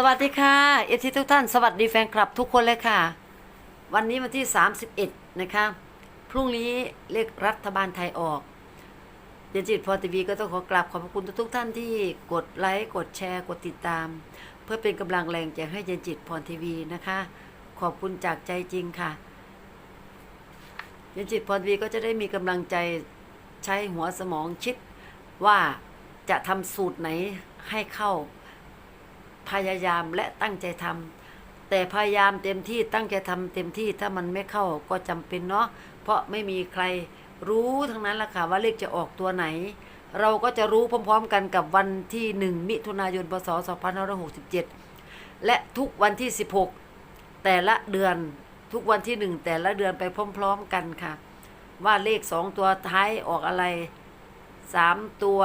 สวัสดีค่ะเอฟซีทุกท่าน สวัสดีแฟนคลับทุกคนเลยค่ะ วันนี้วันที่ 31 นะคะ พรุ่งนี้เลขรัฐบาลไทยออกเดนจิตพอทีวีก็ต้องขอกราบขอบพระคุณทุกท่านที่กดไลค์ กดแชร์ กดติดตาม เพื่อเป็นกำลังแรงใจให้เจนจิตพรทีวีนะคะ ขอบคุณจากใจจริงค่ะเจนจิตพรทีวีก็จะได้มีกำลังใจใช้หัวสมองคิดว่าจะทำสูตรไหนให้เข้า พยายามและตั้งใจทำแต่พยายามเต็มที่ตั้งใจทำเต็มที่ถ้ามันไม่เข้าก็จำเป็นเนาะเพราะไม่มีใครรู้ทั้งนั้นละค่ะว่าเลขจะออกตัวไหน เราก็จะรู้พร้อม ๆ กันกับวันที่หนึ่งมิถุนายนพศ2567 และทุกวันที่ 16 แต่ละเดือนทุกวันที่หนึ่งแต่ละเดือนไปพร้อม ๆ กันค่ะ ว่าเลขสองตัวท้ายออกอะไรสามตัว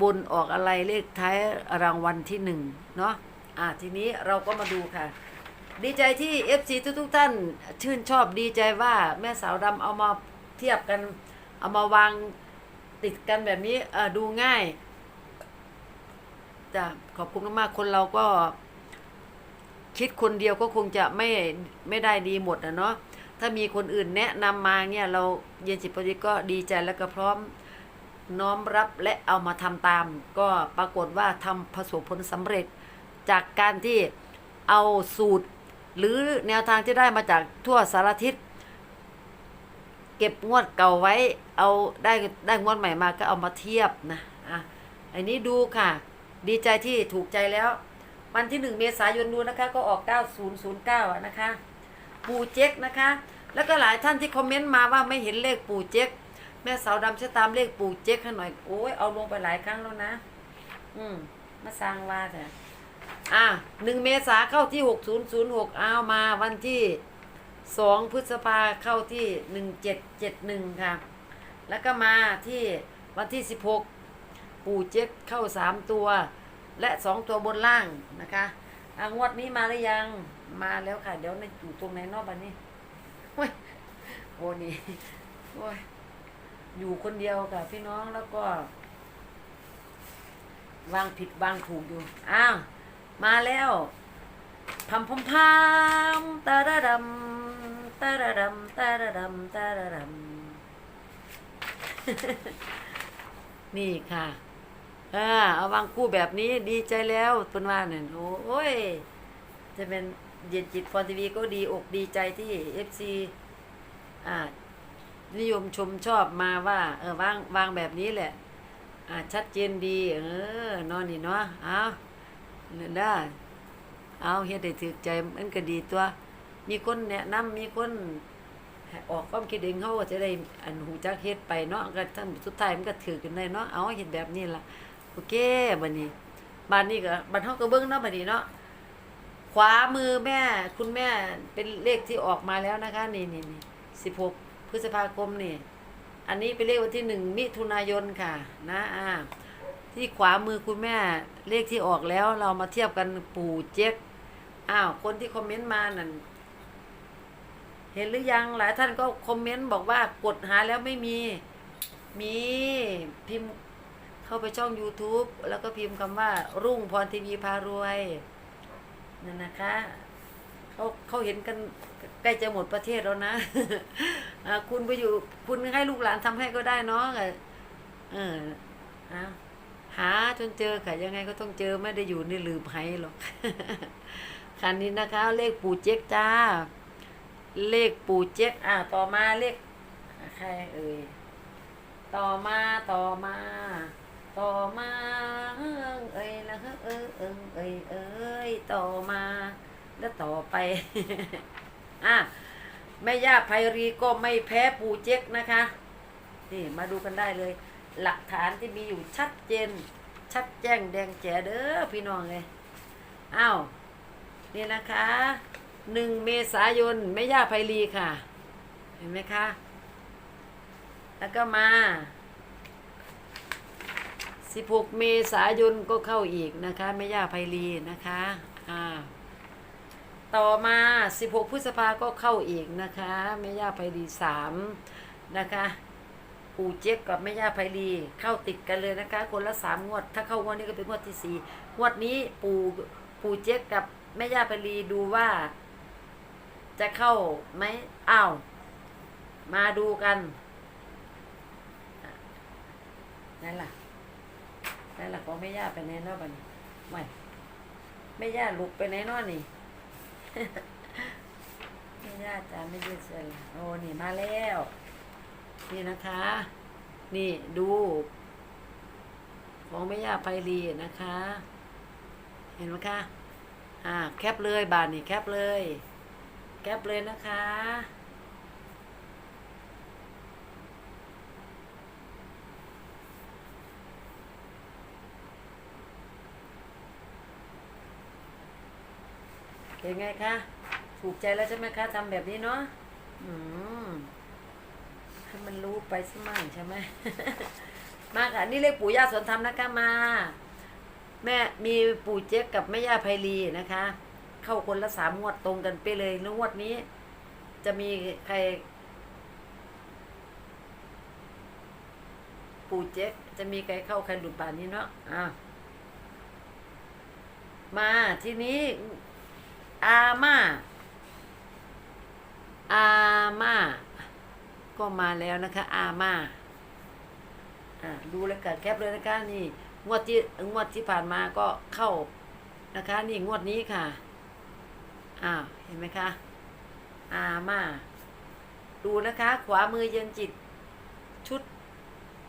บนออกอะไรเลขท้ายรางวัลที่หนึ่งเนาะอะทีนี้เราก็มาดูค่ะ ดีใจที่ FC ทุกๆท่าน ชื่นชอบดีใจว่าแม่สาวดำเอามาเทียบกัน เอามาวางติดกันแบบนี้เออดูง่ายจ้ะขอบคุณมากๆคนเราก็ คิดคนเดียวก็คงจะไม่ไม่ได้ดีหมดนะเนาะถ้ามีคนอื่นแนะนำมาเนี่ยเราเย็นจิตปฏิก็ดีใจแล้วก็พร้อม น้อมรับและเอามาทำตาม ก็ปรากฏว่าทำประสบผลสำเร็จ จากการที่เอาสูตร หรือแนวทางที่ได้มาจากทั่วสารทิศเก็บงวดเก่าไว้ เอาได้ได้งวดใหม่มาก็เอามาเทียบนะอะอันนี้ดูค่ะ ดีใจที่ถูกใจแล้ว วันที่หนึ่งเมษายนดูนะคะ ก็ออก 9009 นะคะ ปูเจ๊กนะคะ แล้วก็หลายท่านที่คอมเมนต์มาว่าไม่เห็นเลขปูเจ๊ก ม่สาวดำช่วยตามเลขปู่เจ๊กให้หน่อย โอ้ยเอาลงไปหลายครั้งแล้วนะ อืมมาสร้างว่าแต่อะหนึ่งเมษาเข้าที่หกศูนย์ศูนย์หกเอามาวันที่สองพฤษภาเข้าที่หนึ่งเจ็ดเจ็ดหนึ่งค่ะ แล้วก็มาที่วันที่สิบหกปู่เจ๊กเข้าสามตัว และสองตัวบนล่างนะคะอะงวดนี้มาหรือยังมาแล้วค่ะ เดี๋ยวในอยู่ตรงไหนเนอกบ้านนี้โอ้ยโอ้นี่โอ้ย อยู่คนเดียวกับพี่น้องแล้วก็ วางผิดวางถูกอยู่ อ้าว มาแล้วพัมพัมพัมตาดาดำตาดาดำตาดาดำตาดาดำนี่ค่ะเออเอาวางคู่แบบนี้ดีใจแล้วเพิ่นว่าเนี่ยโอ้ย จะเป็นเย็นจิตฟอนทีวีก็ดีอกดีใจที่เอฟซีอ่า นิยมชมชอบมาว่า เออวางวางแบบนี้แหละอ่าชัดเจนดี เออนอนนี่เนาะเอาเนี่ยได้เอาเฮ็ดได้ถือใจมันก็ดีตัว มีคนแนะนำมีคนออกความคิดเองเขาก็จะได้อันหูจักเฮ็ดไปเนาะก็ท่านสุดท้ายมันก็ถือกันได้เนาะเอาเฮ็ดแบบนี้ล่ะโอเคบัดนี้บ้านนี้ก็บ้านเฮาก็เบิ่งเนาะบัดนี้เนาะขวามือแม่ คุณแม่เป็นเลขที่ออกมาแล้วนะคะ นี่นี่นี่สิบหก พฤษภาคมนี่ อันนี้เป็นเลขวันที่หนึ่งมิถุนายนค่ะ นะอ่าที่ขวามือคุณแม่เลขที่ออกแล้วเรามาเทียบกันปู่เจ๊กอ้าวคนที่คอมเมนต์มานั่นเห็นหรือยังหลายท่านก็คอมเมนต์บอกว่ากดหาแล้วไม่มี มีพิมพ์เข้าไปช่อง YouTube แล้วก็พิมพ์คำว่ารุ่งพรทีวีพารวยนั่นนะคะ เขาเขาเห็นกันใกล้จะหมดประเทศแล้วนะคุณไปอยู่ คุณให้ลูกหลานทำให้ก็ได้เนาะเออหาจนเจอค่ะ ยังไงก็ต้องเจอไม่ได้อยู่ในลืมไห้หรอกคันนี้นะคะ เลขปู่เจ๊กจ้า เลขปู่เจ๊กอ่า ต่อมาเลขใครเอ่ยต่อมาต่อมา ต่อมา เอ้ยละเอิงเอิงเอ้ยเอ้ยต่อมา แล้วต่อไป อะแม่ย่าไพรีก็ไม่แพ้ปู่เจ๊กนะคะ นี่มาดูกันได้เลย หลักฐานที่มีอยู่ชัดเจน ชัดแจ้งแดงแจ๋เด้อพี่น้องเลยอ้าวนี่นะคะหนึ่งเมษายนแม่ย่าไพรีค่ะ เห็นไหมคะ แล้วก็มา16เมษายนก็เข้าอีกนะคะแม่ย่าไพรีนะคะ อ่า ต่อมา 16 พฤษภาก็เข้าอีกนะคะแม่ย่าไพรีสามนะคะปู่เจ๊กกับแม่ย่าไพรีเข้าติดกันเลยนะคะ คนละสามงวด ถ้าเข้างวดนี้ก็เป็นงวดที่สี่งวดนี้ปู่ปู่เจ๊กกับแม่ย่าพลีดูว่า จะเข้าไหมอ้าวมาดูกันนั่นล่ะนั่นล่ะของแม่ย่าไปไหนเนอกบัดนไม่แม่ย่าลุกไปไหนเนอนนี่ ไม่ย่าจ้าไม่ยืดเส้นละโอ้นี่มาแล้ว นี่นะคะ นี่ดู ของแม่ย่าไปรีนะคะ เห็นไหมคะ อ่า แคปเลยบานนี่แคปเลย แคปเลยนะคะ เป็นไงคะ ถูกใจแล้วใช่ไหมคะทำแบบนี้เนาะอืมให้มันรู้ไปสมั่งใช่ไหม มาค่ะ นี่เรียกปู่ย่าสวนธรรมนะคะมา แม่มีปู่เจ๊กกับแม่ย่าไพลีนะคะ เข้าคนละสามงวดตรงกันไปเลยแล้วงวดนี้ จะมีใคร ปู่เจ๊กจะมีใครเข้าใครหลุดป่านนี้เนาะอะมาทีนี้ อาม่า อาม่า ก็มาแล้วนะคะ อาม่าอ่าดูแล้วกันแคปเลยนะคะนี่ งวดที่งวดที่ผ่านมาก็เข้านะคะ นี่งวดนี้ค่ะอ้าวเห็นไหมคะ อาม่า ดูนะคะ ขวามือเย็นจิตชุด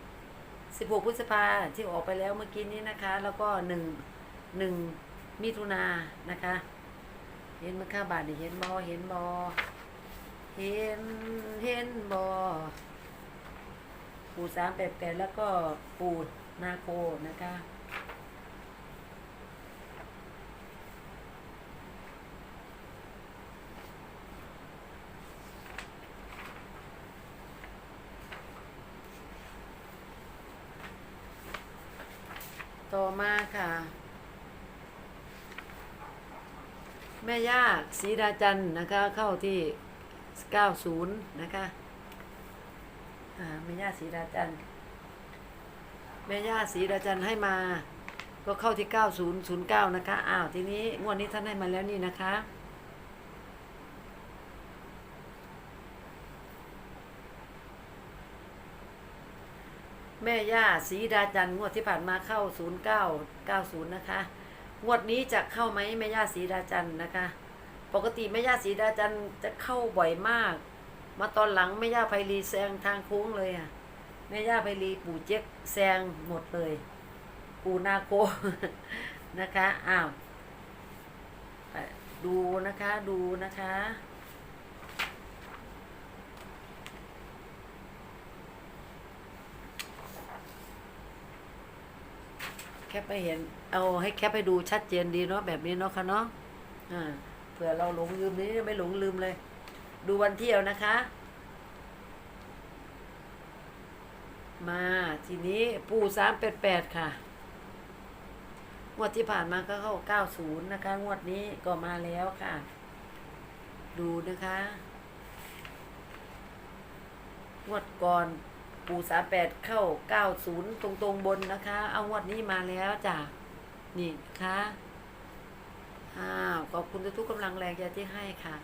16 พฤษภาที่ออกไปแล้วเมื่อกี้นี้นะคะ แล้วก็หนึ่งหนึ่งมิถุนานะคะ เห็นไหมคะบาทนี่เห็นบอเห็นบอเห็นเห็นบอปูสามแปดแปดแล้วก็ปูนาโคนะคะต่อมาค่ะ แม่ย่าศรีดาจันนะคะเข้าที่ 90 นะคะแม่ย่าศรีดาจันแม่ย่าศรีดาจันให้มา ก็เข้าที่ 9009 นะคะอ้าวทีนี้งวดนี้ท่านให้มาแล้วนี่นะคะแม่ย่าศรีดาจันงวดที่ผ่านมาเข้า 0990 นะคะ งวดนี้จะเข้าไหมแม่ย่าศรีดาจันนะคะ ปกติแม่ย่าศรีดาจันจะเข้าบ่อยมาก มาตอนหลังแม่ย่าไพรีแซงทางโค้งเลยอะแม่ย่าไพรีปู่เจ๊กแซงหมดเลย ปู่นาโคนะคะอ้าวดูนะคะดูนะคะ แคปไปเห็น เอาให้แคปให้ดูชัดเจนดีเนาะแบบนี้เนาะค่ะเนาะอ่าเผื่อเราหลงลืมนี้ไม่หลงลืมเลย ดูวันเที่ยวนะคะ มาทีนี้ปูสามแปดแปดค่ะ งวดที่ผ่านมาก็เข้าเก้าศูนย์นะคะ งวดนี้ก็มาแล้วค่ะ ดูนะคะ งวดก่อน ปูสาแปดเข้าเก้าศูนย์ตรงตรงๆบนนะคะ เอางวดนี้มาแล้วจ้ะนี่นะคะอ้าวขอบคุณทุกๆกำลังแรงใจที่ให้ค่ะ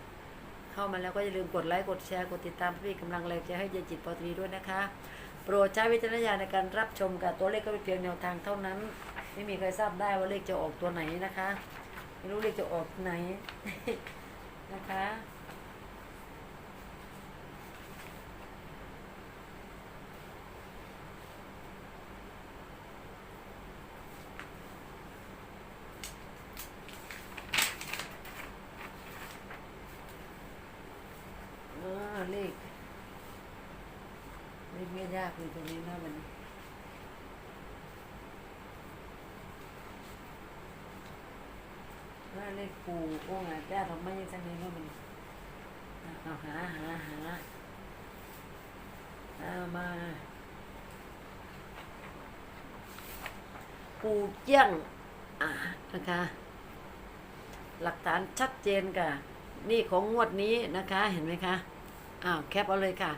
เข้ามาแล้วก็อย่าลืมกดไลค์กดแชร์กดติดตามพี่กำลังแรงใจให้ยายจิตปอตรีด้วยนะคะ โปรดใช้วิจารณญาณในการรับชมกับตัวเลขก็เป็นเพียงแนวทางเท่านั้น ไม่มีใครทราบได้ว่าเลขจะออกตัวไหนนะคะ ไม่รู้เลขจะออกไหน นะคะ เออเลขเลขไม่ ยากเลยตรงนี้นะมันว่าเลขปูโอ้งอาจ้าทำไมยังสักนิดว่ามันเอาหาหาหาเอามาปูเจี้ยงอ่านะคะหลักฐานชัดเจนค่ะ นี่ของงวดนี้นะคะ เห็นไหมคะ อ้าว แคปเอาเลยค่ะ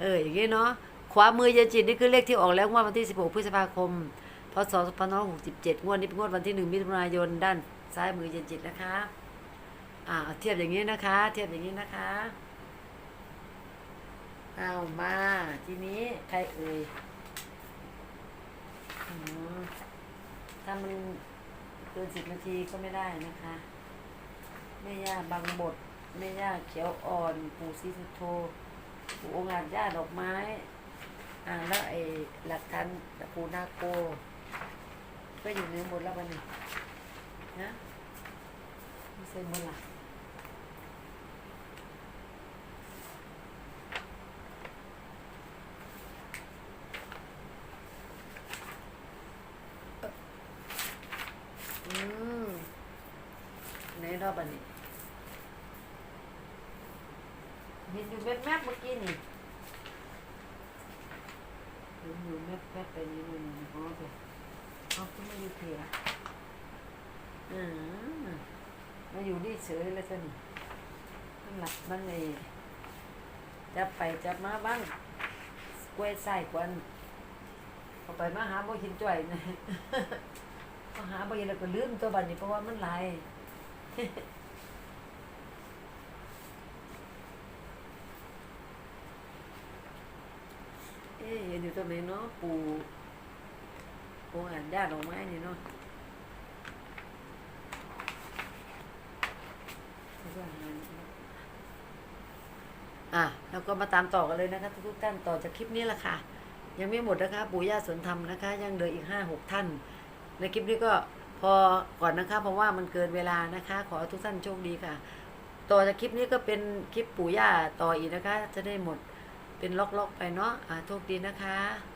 เออ อย่างงี้เนาะ ขวามือเยนจิตนี่คือเลขที่ออกแล้วงวดวันที่ 16 พฤษภาคม พศ 2567 งวดนี้เป็นงวดวันที่ 1 มิถุนายน ด้านซ้ายมือเย็นจิตนะคะ อ่า เทียบอย่างนี้นะคะ เทียบอย่างนี้นะคะเอามา ทีนี้ใครเอ่ยอืมถ้ามันเกินสิบนาทีก็ไม่ได้นะคะแม่ย่าบางบทแม่ย่าเขียวอ่อน ปู่ศรีสุโธปู่องค์อาจย่าดอกไม้ อ่าแล้วไอ้หลักการปู่นาโกก็อยู่ในหมดแล้ววันนี้นะไม่ใช่หมดละอืมในรอบอันนี้เห็นอยู่แวบๆเมื่อกี้นี่เห็น อยู่แวบๆไปนี่นู่นนี่อ๋อไปเอาขึ้นมาอยู่เถียอืมมาอยู่นี่เฉยเลยสินี่มันหลับมันเลยจับไปจับมาบ้างกล้วยไส้กวนเอาไปมาหาบ่หินจ่อยนะมาหาบ่หินแล้วก็ลืมตัวบัดนี้เพราะว่ามันไหล เอ๊ะเห็นอยู่ตรงไหนเนาะปูโอ้อ่านญาดอกไม้นี่เนาะอะแล้วก็มาตามต่อกันเลยนะคะทุกท่านต่อจากคลิปนี้แหละค่ะ ยังไม่หมดนะคะ ปู่ย่าสวนธรรมนะคะ ยังเหลืออีกห้าหกท่าน ในคลิปนี้ก็พอก่อนนะคะ เพราะว่ามันเกินเวลานะคะ ขอทุกท่านโชคดีค่ะ ต่อจากคลิปนี้ก็เป็นคลิปปู่ย่าต่ออีกนะคะ จะได้หมด เป็นล็อกๆไปเนาะอ่าโชคดีนะคะ